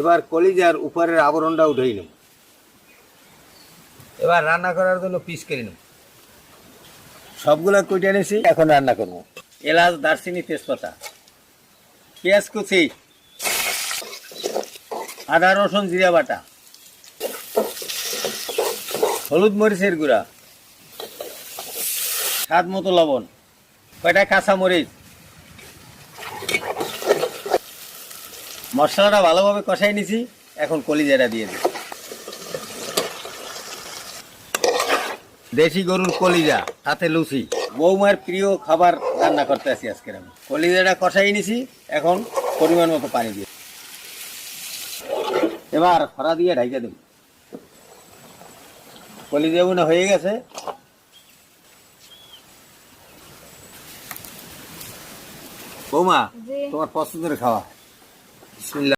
এবার কলিজার উপরের আবরণটা উঠেই নেব। এবার রান্না করার জন্য পিস করে নেব। সবগুলা কুটে নিয়েছি এখন রান্না করব। এলাচ, দারচিনি, তেজপাতা, পেঁয়াজ কুচি, আদা, রসুন, জিরা বাটা, হলুদ মরিচের গুঁড়া, স্বাদ মতো লবণ, কয়টা কাঁচা মরিচ মশলাটা ভালোভাবে কষাই নিছি এখন কলিজাটা দিয়ে দিই। দেশি গরুর কলিজা সাথে লুচি। বৌমার প্রিয় খাবার রান্না করতে আছি আজকের আমি। কলিজাটা কষাই নিছি এখন পরিমাণ মতো পানি দিয়ে। এবার ফড়া দিয়ে ঢাইকে দেব। কলিজা বোনা হয়ে গেছে। বৌমা তোমার পছন্দের খাওয়া Bismillah.